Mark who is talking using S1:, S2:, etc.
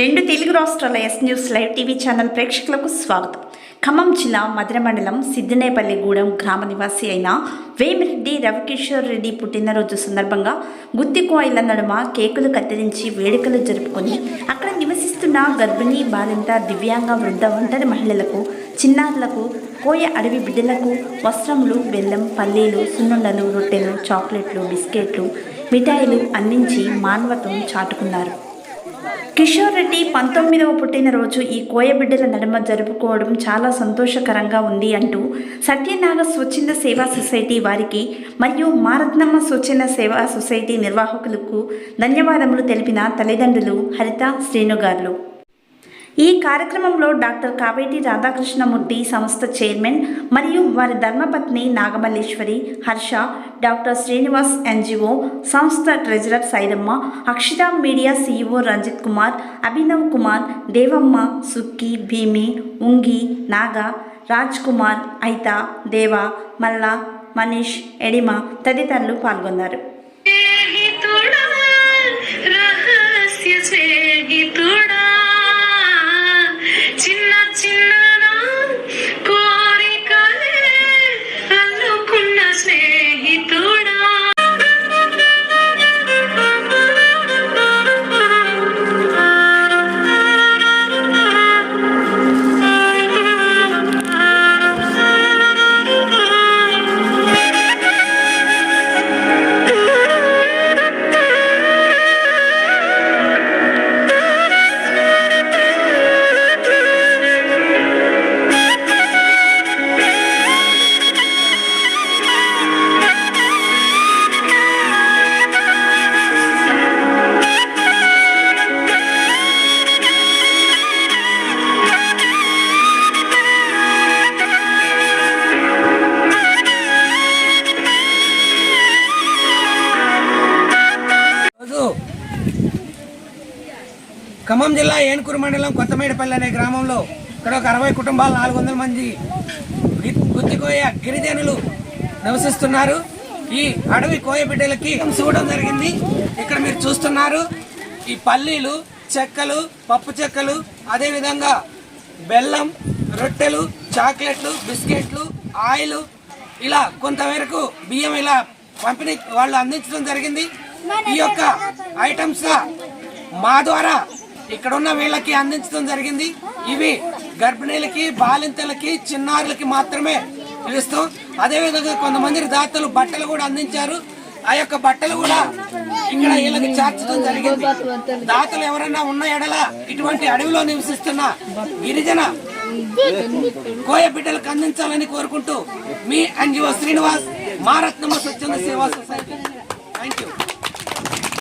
S1: రెండు తెలుగు రాష్ట్రాల S news live TV channel ప్రేక్షకులకు స్వాగతం. ఖమ్మం జిల్లా మధుర మండలం సిద్దినేపల్లిగూడెం గ్రామ నివాసి అయిన వేమిరెడ్డి రవికిషోర్ రెడ్డి పుట్టినరోజు సందర్భంగా గుత్తికోయిల నడుమ కేకులు కత్తిరించి వేడుకలు జరుపుకొని అక్కడ నివసిస్తున్న గర్భిణీ బాలింత దివ్యాంగ వృద్ధ ఒంటరి మహిళలకు చిన్నారులకు కోయ అడవి బిడ్డలకు వస్త్రములు బెల్లం పల్లీలు సున్నుండలు రొట్టెలు చాక్లెట్లు బిస్కెట్లు మిఠాయిలు అందించి మానవత్వం చాటుకున్నారు. కిషోర్ రెడ్డి పంతొమ్మిదవ పుట్టినరోజు ఈ కోయబిడ్డల నడుమ జరుపుకోవడం చాలా సంతోషకరంగా ఉంది అంటూ సత్యనాగ స్వచ్ఛంద సేవా సొసైటీ వారికి మరియు మారత్నమ్మ స్వచ్ఛంద సేవా సొసైటీ నిర్వాహకులకు ధన్యవాదములు తెలిపిన తల్లిదండ్రులు హరిత శ్రీనుగారులు ఈ కార్యక్రమంలో డాక్టర్ కావేటి రాధాకృష్ణమూర్తి సంస్థ చైర్మన్ మరియు వారి ధర్మపత్ని నాగమల్లేశ్వరి హర్ష డాక్టర్ శ్రీనివాస్ ఎన్జిఓ సంస్థ treasurer Sairamma Akshita media CEO Ranjith Kumar Abhinav Kumar Devamma Sukki Bhimi Ungi Naga Raj Kumar Aitha Deva Malla Manish ఎడిమ తదితరులు పాల్గొన్నారు.
S2: ఖమ్మం జిల్లా ఏనుకూరు మండలం కొత్తమేడపల్లి అనే గ్రామంలో ఇక్కడ ఒక అరవై కుటుంబాలు నాలుగు వందల మంది గి- గుత్తికోయ గిరిజనులు నివసిస్తున్నారు. ఈ అడవి కోయ బిడ్డలకి చూడడం జరిగింది. ఇక్కడ మీరు చూస్తున్నారు ఈ పల్లీలు చెక్కలు పప్పు చెక్కలు అదేవిధంగా బెల్లం రొట్టెలు చాక్లెట్లు బిస్కెట్లు ఆయిల్ ఇలా కొంతవరకు బియ్యం ఇలా పంపిణీ వాళ్ళు అందించడం జరిగింది. ఈ యొక్క ఐటమ్స్ మా ద్వారా ఇక్కడ ఉన్న వీళ్ళకి అందించడం జరిగింది. ఇవి గర్భిణీలకి బాలింతలకి చిన్నారులకి మాత్రమే పిలుస్తూ అదేవిధంగా కొంతమంది దాతలు బట్టలు కూడా అందించారు. ఆ యొక్క బట్టలు కూడా ఇక్కడ వీళ్ళకి చేర్చడం జరిగింది. దాతలు ఎవరైనా ఉన్న ఎడల ఇటువంటి అడవిలో నివసిస్తున్న గిరిజన కోయ బిడ్డలకు అందించాలని కోరుకుంటూ మీ ఎన్జిఓ శ్రీనివాస్ మారత్నమ్మ స్వచ్ఛంద సేవా సొసైటీ. Thank you